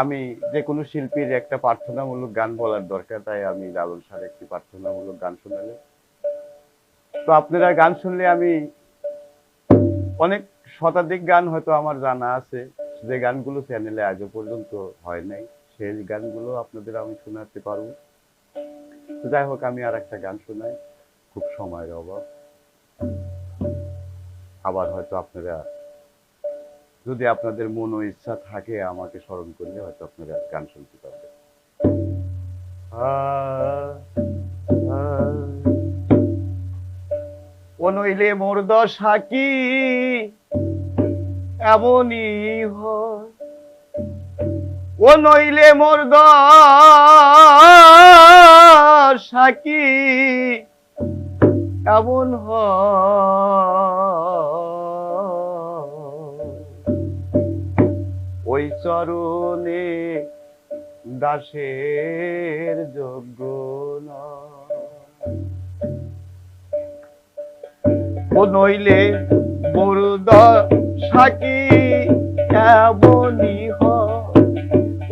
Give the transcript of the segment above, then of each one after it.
আমি যে কোনো শিল্পীর একটা প্রার্থনামূলক গান বলার দরকার, তাই আমি লালন স্যার একটি প্রার্থনামূলক গান শোনালে। তো আপনারা গান শুনলে আমি অনেক শতাধিক গান হয়তো আমার জানা আছে, যে গানগুলো চ্যানেলে আজও পর্যন্ত হয় নাই, সেই গানগুলো আপনাদের আমি শোনাতে পারব। যাই হোক, আমি আর একটা গান শোনাই, খুব সময়ের অভাব। আবার হয়তো আপনারা যদি আপনাদের মন ও ইচ্ছা থাকে, আমাকে স্মরণ করলে হয়তো আপনারা গান শুনতে পারবেন। ও নইলে মোর দশা কি? এমনই হয়। ও নইলে মোর দশা কি? এমন হয়। চরণে দাসের যোগ্য। ও নইলে বরুদ সাকি এমনই হয়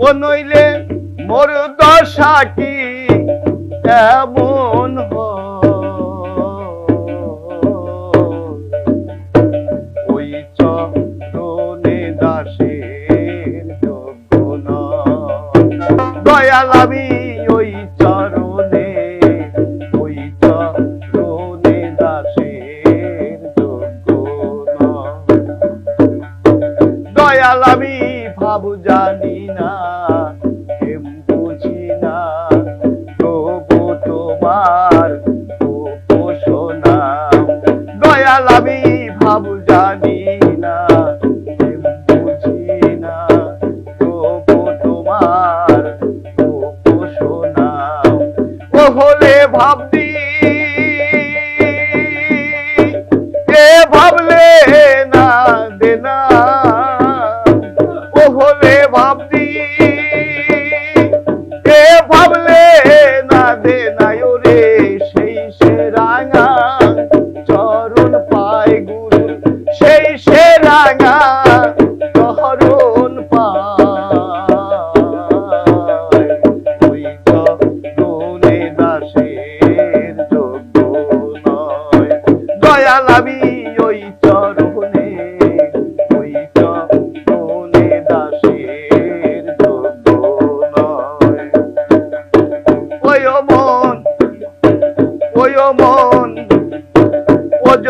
ও নইলে মোর দশা কি এমন হলে ভাবদি এ ভাবলে না দেনা। ও হলে ভাবদি এ ভাবলে না দেনা রে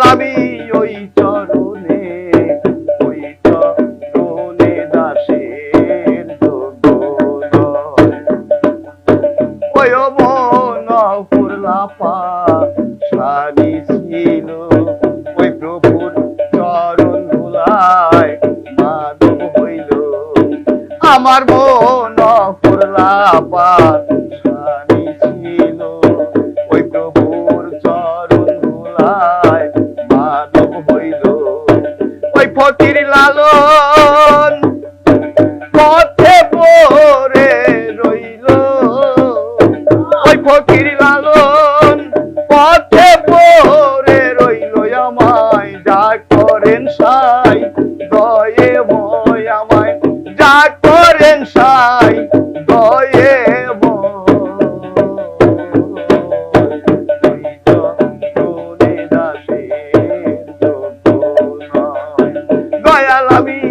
আমি ওই চরণে ওই চরণে দাসের ওই মন ফুরলাপা সারি ছিল, ওই প্রভুর চরণ ধুলায় মানব হইল। আমার মন ফুরলাপা লালন পথে পরে রইল আমায়, যা করেন সাই, দয়ে ময় আমায়। যা করেন সাই, দয়ে দয়াল আমি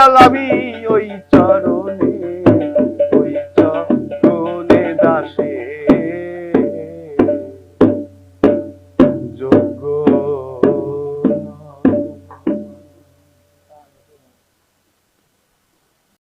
দয়াল আমি